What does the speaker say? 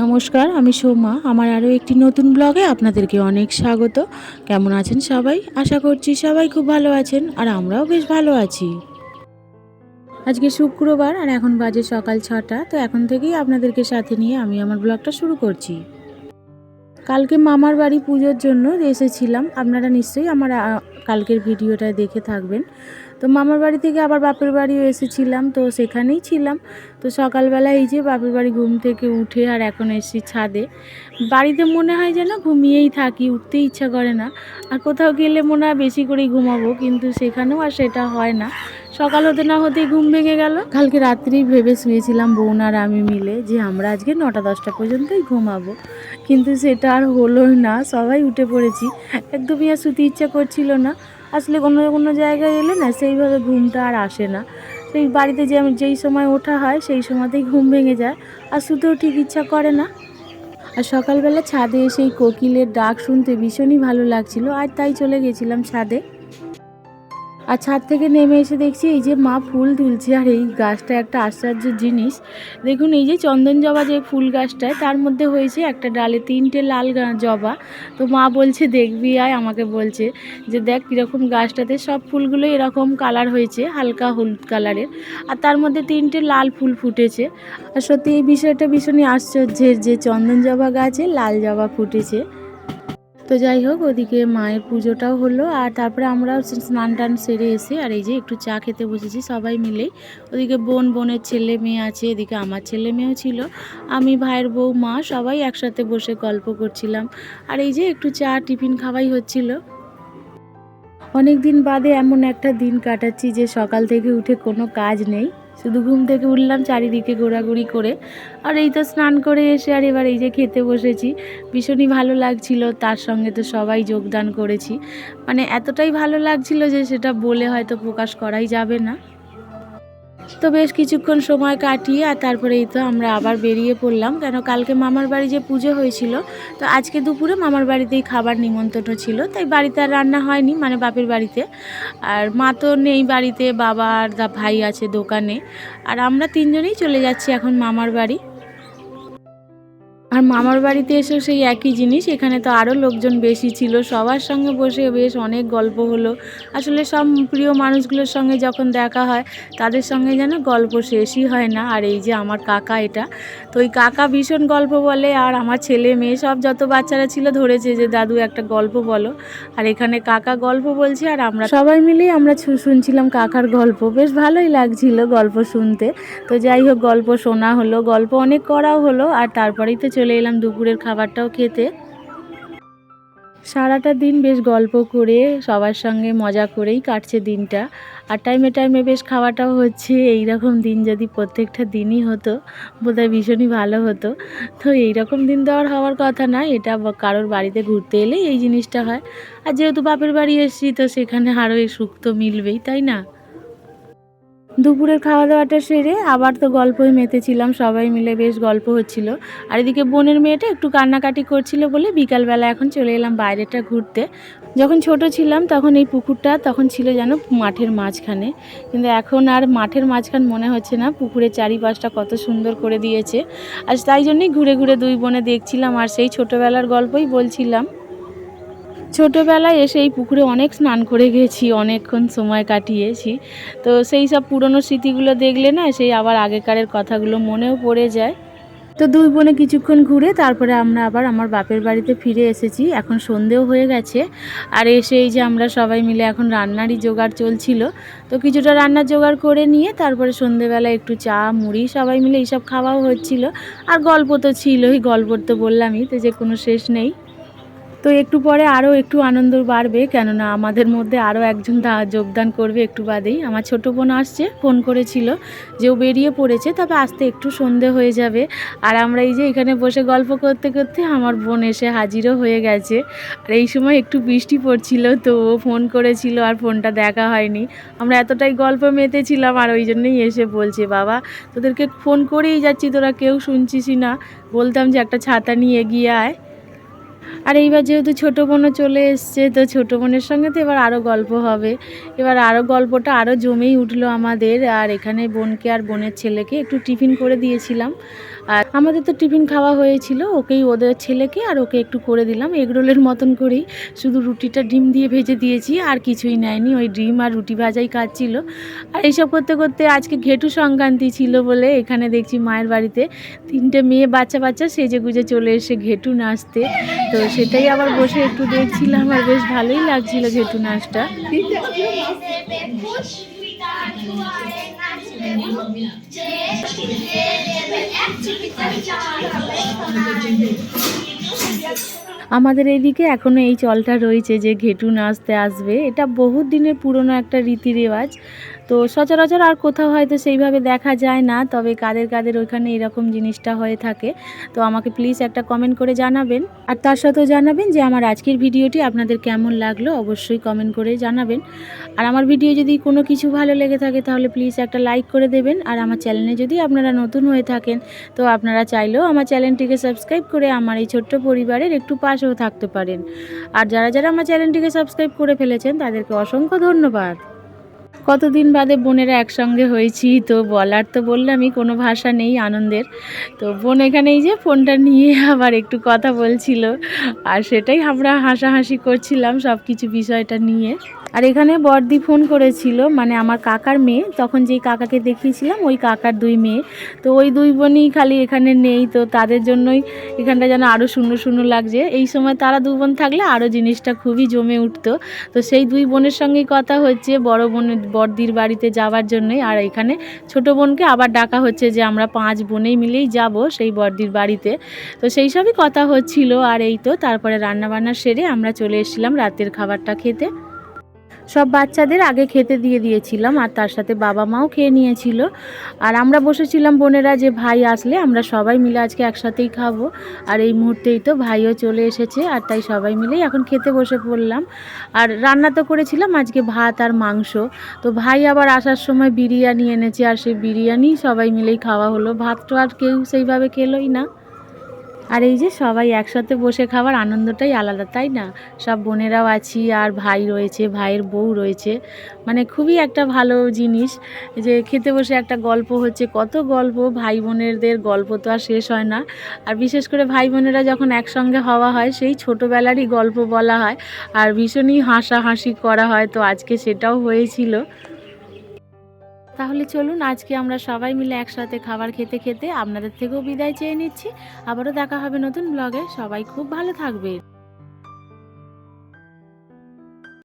নমস্কার, আমি সোমা আমার আরও একটি নতুন ব্লগে আপনাদেরকে অনেক স্বাগত। কেমন আছেন সবাই? আশা করছি সবাই খুব ভালো আছেন আর আমরাও বেশ ভালো আছি। আজকে শুক্রবার আর এখন বাজে সকাল ছটা, তো এখন থেকেই আপনাদেরকে সাথে নিয়ে আমি আমার ব্লগটা শুরু করছি। কালকে মামার বাড়ি পুজোর জন্য এসেছিলাম। আপনারা নিশ্চয়ই আমার কালকের ভিডিওটা দেখে থাকবেন। তো মামার বাড়ি থেকে আবার বাপের বাড়িও এসেছিলাম, তো সেখানেই ছিলাম। তো সকালবেলা এই যে বাপের বাড়ি ঘুম থেকে উঠে আর এখন এসেছি ছাদে। বাড়িতে মনে হয় যেন ঘুমিয়েই থাকি উঠতে ইচ্ছা করে না। আর কোথাও গেলে মনে হয় বেশি করেই ঘুমাবো, কিন্তু সেখানেও আর সেটা হয় না। সকাল হতে না হতেই ঘুম ভেঙে গেল। কালকে রাত্রেই ভেবে শুয়েছিলাম বোন আর আমি মিলে যে আমরা আজকে নটা দশটা পর্যন্তই ঘুমাবো। কিন্তু সেটা আর হলোই না, সবাই উঠে পড়েছি। একদমই আর শুতে ইচ্ছা করছিল না। আসলে কোনো কোনো জায়গায় এলে না সেইভাবে ঘুমটা আর আসে না। সেই বাড়িতে যে যেই সময় ওঠা হয় সেই সময়তেই ঘুম ভেঙে যায়। আর শুতেও ঠিক ইচ্ছা করে না। আর সকালবেলা ছাদে এসে কোকিলের ডাক শুনতে ভীষণই ভালো লাগছিল। আর তাই চলে গেছিলাম ছাদে। আর ছাদ থেকে নেমে এসে দেখছি এই যে মা ফুল তুলছে আর এই গাছটা একটা আশ্চর্য জিনিস। দেখুন, এই যে চন্দন জবা যে ফুল গাছটায়, তার মধ্যে হয়েছে একটা ডালে তিনটে লাল জবা। তো মা বলছে, দেখবি, আয়, আমাকে বলছে যে, দেখ, কীরকম গাছটাতে সব ফুলগুলো এরকম কালার হয়েছে, হালকা হলুদ কালারের। আর তার মধ্যে তিনটে লাল ফুল ফুটেছে। আর সত্যি, এই বিষয়টা ভীষণই আশ্চর্যের যে চন্দন জবা গাছে লাল জবা ফুটেছে। তো যাই হোক, ওদিকে মায়ের পুজোটাও হলো। আর তারপরে আমরা স্নান টান সেরে এসে, আর এই যে একটু চা খেতে বসেছি সবাই মিলেই। ওদিকে বোন, বোনের ছেলে মেয়ে আছে, এদিকে আমার ছেলে মেয়েও ছিল। আমি, ভাইয়ের বউ, মা সবাই একসাথে বসে গল্প করছিলাম। আর এই যে একটু চা, টিফিন খাওয়াই হচ্ছিল। অনেক দিন বাদে এমন একটা দিন কাটাচ্ছি যে সকাল থেকে উঠে কোনো কাজ নেই। শুধু ঘুম থেকে উঠলাম চারিদিকে ঘোরাঘুরি করে। আর এই তো স্নান করে এসে আর এবার এই যে খেতে বসেছি। ভীষণই ভালো লাগছিল, তার সঙ্গে তো সবাই যোগদান করেছি। মানে এতটাই ভালো লাগছিল যে সেটা বলে হয়তো প্রকাশ করাই যাবে না। তো বেশ কিছুক্ষণ সময় কাটিয়ে আর তারপরেই তো আমরা আবার বেরিয়ে পড়লাম। কেন কালকে মামার বাড়ি যে পুজো হয়েছিল, তো আজকে দুপুরে মামার বাড়িতেই খাবার নিমন্ত্রণ ছিল, তাই বাড়িতে আর রান্না হয়নি মানে বাপের বাড়িতে। আর মা তো নেই বাড়িতে, বাবা আর ভাই আছে দোকানে। আর আমরা তিনজনেই চলে যাচ্ছি এখন মামার বাড়ি। আর মামার বাড়িতে এসেও সেই একই জিনিস। এখানে তো আরও লোকজন বেশি ছিল। সবার সঙ্গে বসে বেশ অনেক গল্প হলো। আসলে সব প্রিয় মানুষগুলোর সঙ্গে যখন দেখা হয়, তাদের সঙ্গে যেন গল্প শেষই হয় না। আর এই যে আমার কাকা এটা, তো ওই কাকা ভীষণ গল্প বলে আর আমার ছেলে মেয়ে সব যত বাচ্চারা ছিল ধরেছে যে, দাদু, একটা গল্প বলো। আর এখানে কাকা গল্প বলছে আর আমরা সবাই মিলেই আমরা শুনছিলাম কাকার গল্প। বেশ ভালোই লাগছিল গল্প শুনতে। তো যাই হোক, গল্প শোনা হলো, গল্প অনেক করাও হলো আর তারপরেই তো চলে এলাম দুপুরের খাবারটাও খেতে। সারাটা দিন বেশ গল্প করে, সবার সঙ্গে মজা করেই কাটছে দিনটা। আর টাইমে টাইমে বেশ খাওয়াটাও হচ্ছে এই রকম দিন যদি প্রত্যেকটা দিনই হতো, বোধহয় ভীষণই ভালো হতো। তো এই রকম দিন তো আর হওয়ার কথা না, এটা কারোর বাড়িতে ঘুরতে এলে এই জিনিসটা হয়। আর যেহেতু বাপের বাড়ি এসেছি, তো সেখানে আরও এই সুখ তো মিলবেই, তাই না? দুপুরের খাওয়া দাওয়াটা সেরে আবার তো গল্পই মেতেছিলাম, সবাই মিলে বেশ গল্প হচ্ছিল। আর এদিকে বোনের মেয়েটা একটু কান্নাকাটি করছিল বলে বিকালবেলা এখন চলে এলাম বাইরেটা ঘুরতে। যখন ছোট ছিলাম তখন এই পুকুরটা তখন ছিল যেন মাঠের মাঝখানে। কিন্তু এখন আর মাঠের মাঝখান মনে হচ্ছে না, পুকুরের চারিপাশটা কত সুন্দর করে দিয়েছে। আর তাই জন্যই ঘুরে ঘুরে দুই বোনে দেখছিলাম আর সেই ছোটোবেলার গল্পই বলছিলাম। ছোটোবেলায় এসে এই পুকুরে অনেক স্নান করে গেছি, অনেকক্ষণ সময় কাটিয়েছি। তো সেই সব পুরনো স্মৃতিগুলো দেখলে না, সেই আবার আগেকারের কথাগুলো মনেও পড়ে যায়। তো দুই বোনে কিছুক্ষণ ঘুরে তারপরে আমরা আবার আমার বাপের বাড়িতে ফিরে এসেছি। এখন সন্ধেও হয়ে গেছে। আর এসে এই যে আমরা সবাই মিলে এখন রান্নারই জোগাড় চলছিল। তো কিছুটা রান্নার জোগাড় করে নিয়ে তারপরে সন্ধেবেলা একটু চা, মুড়ি সবাই মিলে এইসব খাওয়াও হচ্ছিল। আর গল্প তো ছিলই গল্প তো বললামই, তো যে কোনো শেষ নেই। তো একটু পরে আরও একটু আনন্দ বাড়বে, কেননা আমাদের মধ্যে আরও একজন যোগদান করবে একটু বাদেই। আমার ছোটো বোন আসছে, ফোন করেছিল যে ও বেরিয়ে পড়েছে, তবে আসতে একটু সন্ধে হয়ে যাবে। আর আমরা এই যে এখানে বসে গল্প করতে করতে আমার বোন এসে হাজিরও হয়ে গেছে। আর এই সময় একটু বৃষ্টি পড়ছিল, তো ও ফোন করেছিল আর ফোনটা দেখা হয়নি। আমরা এতটাই গল্প মেতেছিলাম আর ওই জন্যই এসে বলছে, বাবা, তোদেরকে ফোন করেই যাচ্ছি, তোরা কেউ শুনছিসই না। বলতাম যে একটা ছাতা নিয়ে এগিয়ে আয়। আর এইবার যেহেতু ছোটো বোনও চলে এসছে, তো ছোটো বোনের সঙ্গে তো এবার আরও গল্প হবে। এবার আরও গল্পটা আরও জমেই উঠল আমাদের, আর এখানে বোনকে আর বোনের ছেলেকে একটু টিফিন করে দিয়েছিলাম। আর আমাদের তো টিফিন খাওয়া হয়েছিল, ওকেই ওদের ছেলেকে আর ওকে একটু করে দিলাম এগরোলের মতন করেই। শুধু রুটিটা ডিম দিয়ে ভেজে দিয়েছি, আর কিছুই নেয়নি, ওই ডিম আর রুটি ভাজাই কাজ ছিল। আর এইসব করতে করতে আজকে ঘেটু সংক্রান্তি ছিল বলে এখানে দেখছি মায়ের বাড়িতে তিনটে মেয়ে বাচ্চা বাচ্চা সেজে গুজে চলে এসে ঘেটু নাচতে। তো সেটাই আবার বসে একটু দেখছিলাম আর বেশ ভালোই লাগছিল ঘেটু নাচটা। আমাদের এইদিকে এখনও এই চলটা রয়েছে যে ঘেটু নাচতে আসবে। এটা বহুত দিনের পুরনো একটা রীতি রেওয়াজ তো সচরাচর আর কোথাও হয়তো সেইভাবে দেখা যায় না, তবে কাদের কাদের ওইখানে এরকম জিনিসটা হয়ে থাকে। তো আমাকে প্লিজ একটা কমেন্ট করে জানাবেন। আর তার সাথেও জানাবেন যে আমার আজকের ভিডিওটি আপনাদের কেমন লাগল, অবশ্যই কমেন্ট করে জানাবেন। আর আমার ভিডিও যদি কোনো কিছু ভালো লেগে থাকে তাহলে প্লিজ একটা লাইক করে দেবেন। আর আমার চ্যানেলে যদি আপনারা নতুন হয়ে থাকেন, তো আপনারা চাইলেও আমার চ্যানেলটিকে সাবস্ক্রাইব করে আমার এই ছোট্ট পরিবারের একটু পাশেও থাকতে পারেন। আর যারা যারা আমার চ্যানেলটিকে সাবস্ক্রাইব করে ফেলেছেন, তাদেরকে অসংখ্য ধন্যবাদ। কতদিন বাদে বোনেরা একসঙ্গে হয়েছি, তো বলার তো বললামই, কোনো ভাষা নেই আনন্দের। তো বোন এখানেই যে ফোনটা নিয়ে আবার একটু কথা বলছিল, আর সেটাই আমরা হাসাহাসি করছিলাম সব কিছু বিষয়টা নিয়ে। আর এখানে বর্দি ফোন করেছিল মানে আমার কাকার মেয়ে। তখন যেই কাকাকে দেখিয়েছিলাম, ওই কাকার দুই মেয়ে। তো ওই দুই বোনই খালি এখানে নেই, তো তাদের জন্যই এখানটা যেন আরও শূন্য শূন্য লাগছে। এই সময় তারা দু বোন থাকলে আরও জিনিসটা খুবই জমে উঠতো। তো সেই দুই বোনের সঙ্গেই কথা হচ্ছে বড় বোনের বর্দির বাড়িতে যাওয়ার জন্যই। আর এখানে ছোট বোনকে আবার ডাকা হচ্ছে যে আমরা পাঁচ বোনেই মিলেই যাব সেই বর্দির বাড়িতে। তো সেই সবই কথা হচ্ছিল। আর এই তো, তারপরে রান্নাবান্না সেরে আমরা চলে এসেছিলাম রাতের খাবারটা খেতে। সব বাচ্চাদের আগে খেতে দিয়ে দিয়েছিলাম আর তার সাথে বাবা মাও খেয়ে নিয়েছিল। আর আমরা বসেছিলাম বোনেরা যে ভাই আসলে আমরা সবাই মিলে আজকে একসাথেই খাব। আর এই মুহূর্তেই তো ভাইও চলে এসেছে আর তাই সবাই মিলেই এখন খেতে বসে পড়লাম। আর রান্না তো করেছিলাম আজকে ভাত আর মাংস। তো ভাই আবার আসার সময় বিরিয়ানি এনেছে আর সেই বিরিয়ানি সবাই মিলেই খাওয়া হলো। ভাত তো আর কেউ সেইভাবে খেলোই না। আর এই যে সবাই একসাথে বসে খাবার আনন্দটাই আলাদা, তাই না? সব বোনেরাও আছি আর ভাই রয়েছে, ভাইয়ের বউ রয়েছে। মানে খুবই একটা ভালো জিনিস যে খেতে বসে একটা গল্প হচ্ছে, কত গল্প, ভাই বোনেরদের গল্প তো আর শেষ হয় না। আর বিশেষ করে ভাই বোনেরা যখন একসঙ্গে হওয়া হয়, সেই ছোটোবেলারই গল্প বলা হয়। আর ভীষণই হাসাহাসি করা হয়, তো আজকে সেটাও হয়েছিল। তাহলে চলুন আজকে আমরা সবাই মিলে একসাথে খাবার খেতে খেতে আপনাদের থেকেও বিদায় চেয়ে নিচ্ছি। আবারও দেখা হবে নতুন ব্লগে সবাই খুব ভালো থাকবে